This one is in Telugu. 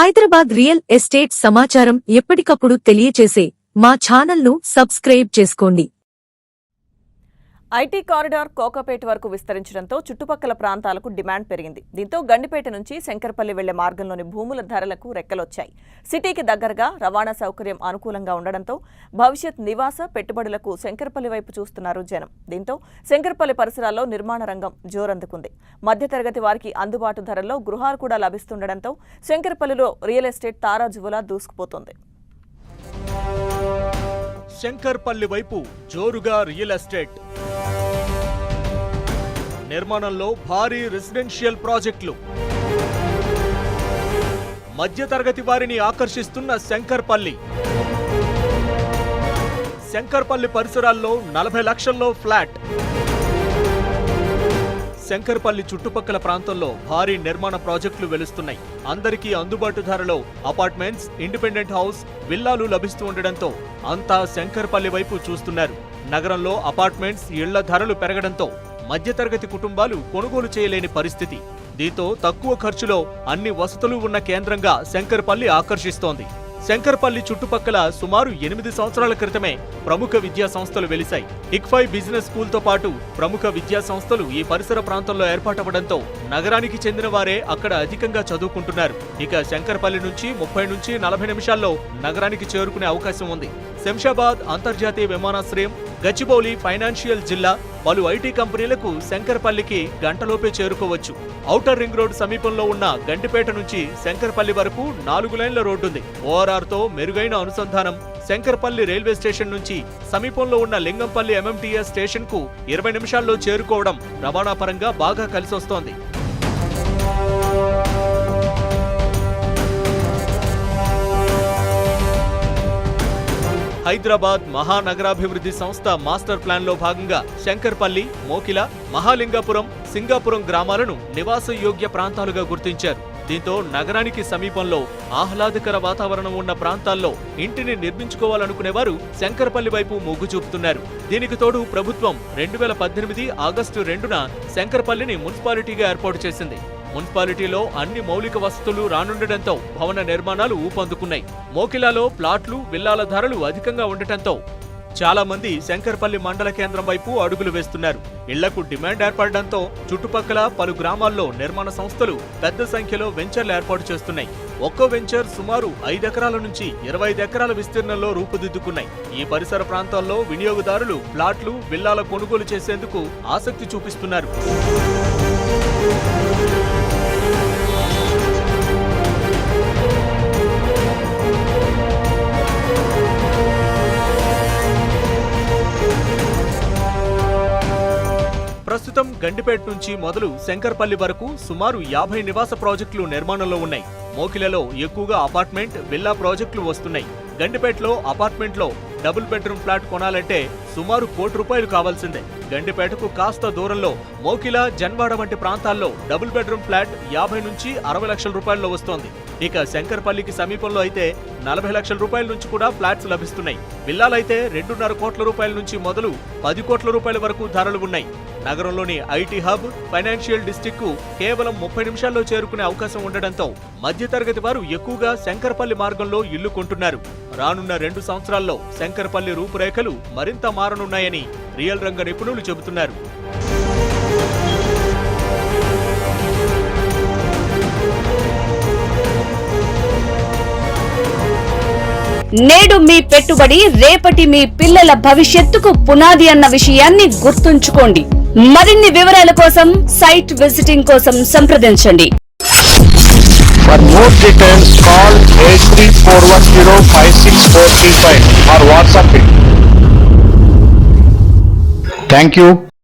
హైదరాబాద్ రియల్ ఎస్టేట్ సమాచారం ఎప్పటికప్పుడు తెలియచేసే మా ఛానల్ను సబ్స్క్రైబ్ చేసుకోండి. ఐటీ కారిడార్ కోకపేట వరకు విస్తరించడంతో చుట్టుపక్కల ప్రాంతాలకు డిమాండ్ పెరిగింది. దీంతో గండిపేట నుంచి శంకర్పల్లి వెళ్ళే మార్గంలోని భూముల ధరలకు రెక్కలొచ్చాయి. సిటీకి దగ్గరగా రవాణా సౌకర్యం అనుకూలంగా ఉండడంతో భవిష్యత్ నివాస పెట్టుబడులకు శంకర్పల్లి వైపు చూస్తున్నారు జనం. దీంతో శంకర్పల్లి పరిసరాల్లో నిర్మాణ రంగం జోరందుకుంది. మధ్యతరగతి వారికి అందుబాటు ధరల్లో గృహాలు కూడా లభిస్తుండటంతో శంకర్పల్లిలో రియల్ ఎస్టేట్ తారాజువులా దూసుకుపోతోంది. శంకర్పల్లి వైపు జోరుగా రియల్ ఎస్టేట్. నిర్మాణంలో భారీ రెసిడెన్షియల్ ప్రాజెక్టులు. మధ్యతరగతి వారిని ఆకర్షిస్తున్న శంకర్పల్లి. శంకర్పల్లి పరిసరాల్లో నలభై లక్షల్లో ఫ్లాట్. శంకర్పల్లి చుట్టుపక్కల ప్రాంతంలో భారీ నిర్మాణ ప్రాజెక్టులు వెలుస్తున్నాయి. అందరికీ అందుబాటు ధరలో అపార్ట్మెంట్స్ ఇండిపెండెంట్ హౌస్ విల్లాలు లభిస్తూ ఉండడంతో అంతా శంకర్పల్లి వైపు చూస్తున్నారు. నగరంలో అపార్ట్మెంట్స్ ఇళ్ళ ధరలు పెరగడంతో మధ్యతరగతి కుటుంబాలు కొనుగోలు చేయలేని పరిస్థితి. దీంతో తక్కువ ఖర్చులో అన్ని వసతులు ఉన్న కేంద్రంగా శంకర్పల్లి ఆకర్షిస్తోంది. శంకర్పల్లి చుట్టుపక్కల సుమారు ఎనిమిది సంవత్సరాల క్రితమే ప్రముఖ విద్యా సంస్థలు వెలిశాయి. ఇక్ఫై బిజినెస్ స్కూల్తో పాటు ప్రముఖ విద్యా సంస్థలు ఈ పరిసర ప్రాంతంలో ఏర్పాటవడంతో నగరానికి చెందిన వారే అక్కడ అధికంగా చదువుకుంటున్నారు. ఇక శంకర్పల్లి నుంచి ముప్పై నుంచి నలభై నిమిషాల్లో నగరానికి చేరుకునే అవకాశం ఉంది. శంషాబాద్ అంతర్జాతీయ విమానాశ్రయం గచ్చిబౌలి ఫైనాన్షియల్ జిల్లా పలు ఐటీ కంపెనీలకు శంకర్పల్లికి గంటలోపే చేరుకోవచ్చు. ఔటర్ రింగ్ రోడ్ సమీపంలో ఉన్న గంటిపేట నుంచి శంకర్పల్లి వరకు నాలుగు లైన్ల రోడ్డుంది. ఓఆర్ఆర్తో మెరుగైన అనుసంధానం. శంకర్పల్లి రైల్వే స్టేషన్ నుంచి సమీపంలో ఉన్న లింగంపల్లి ఎంఎంటీఎస్ స్టేషన్కు ఇరవై నిమిషాల్లో చేరుకోవడం రవాణా పరంగా బాగా కలిసొస్తోంది. హైదరాబాద్ మహానగరాభివృద్ధి సంస్థ మాస్టర్ ప్లాన్లో భాగంగా శంకర్పల్లి మోకిల మహాలింగాపురం సింగాపురం గ్రామాలను నివాసయోగ్య ప్రాంతాలుగా గుర్తించారు. దీంతో నగరానికి సమీపంలో ఆహ్లాదకర వాతావరణం ఉన్న ప్రాంతాల్లో ఇంటిని నిర్మించుకోవాలనుకునేవారు శంకర్పల్లి వైపు మొగ్గు చూపుతున్నారు. దీనికి తోడు ప్రభుత్వం రెండు వేల పద్దెనిమిది ఆగస్టు రెండున శంకర్పల్లిని మున్సిపాలిటీగా ఏర్పాటు చేసింది. మున్సిపాలిటీలో అన్ని మౌలిక వసతులు రానుండటంతో భవన నిర్మాణాలు ఊపందుకున్నాయి. మోకిలాలో ప్లాట్లు విల్లాల ధరలు అధికంగా ఉండటంతో చాలా మంది శంకర్పల్లి మండల కేంద్రం వైపు అడుగులు వేస్తున్నారు. ఇళ్ళకు డిమాండ్ ఏర్పడడంతో చుట్టుపక్కల పలు గ్రామాల్లో నిర్మాణ సంస్థలు పెద్ద సంఖ్యలో వెంచర్లు ఏర్పాటు చేస్తున్నాయి. ఒక్కో వెంచర్ సుమారు ఐదెకరాల నుంచి ఇరవై ఐదు ఎకరాల విస్తీర్ణంలో రూపుదిద్దుకున్నాయి. ఈ పరిసర ప్రాంతాల్లో వినియోగదారులు ప్లాట్లు విల్లాల కొనుగోలు చేసేందుకు ఆసక్తి చూపిస్తున్నారు. ప్రస్తుతం గండిపేట నుంచి మొదలు శంకర్పల్లి వరకు సుమారు యాభై నివాస ప్రాజెక్టులు నిర్మాణంలో ఉన్నాయి. మోకిలలో ఎక్కువగా అపార్ట్మెంట్ విల్లా ప్రాజెక్టులు వస్తున్నాయి. గండిపేటలో అపార్ట్మెంట్లో డబుల్ బెడ్రూమ్ ఫ్లాట్ కొనాలంటే సుమారు కోటి రూపాయలు కావాల్సిందే. గండిపేటకు కాస్త దూరంలో మోకిల జన్వాడ వంటి ప్రాంతాల్లో డబుల్ బెడ్రూమ్ ఫ్లాట్ యాభై నుంచి అరవై లక్షల రూపాయల్లో వస్తోంది. ఇక శంకర్పల్లికి సమీపంలో అయితే నలభై లక్షల రూపాయల నుంచి కూడా ఫ్లాట్స్ లభిస్తున్నాయి. విల్లాలైతే రెండున్నర కోట్ల రూపాయల నుంచి మొదలు పది కోట్ల రూపాయల వరకు ధరలు ఉన్నాయి. నగరంలోని ఐటీ హబ్ ఫైనాన్షియల్ డిస్టిక్కు కేవలం ముప్పై నిమిషాల్లో చేరుకునే అవకాశం ఉండడంతో మధ్యతరగతి వారు ఎక్కువగా శంకర్పల్లి మార్గంలో ఇల్లు కొంటున్నారు. రానున్న రెండు సంవత్సరాల్లో శంకర్పల్లి రూపురేఖలు మరింత మారనున్నాయని రియల్ రంగ నిపుణులు చెబుతున్నారు. నేడు మీ పెట్టుబడి రేపటి మీ పిల్లల భవిష్యత్తుకు పునాది అన్న విషయాన్ని గుర్తుంచుకోండి. మరిన్ని వివరాల కోసం సైట్ విజిటింగ్ కోసం సంప్రదించండి For more details, call 8341056435 or WhatsApp it. Thank you.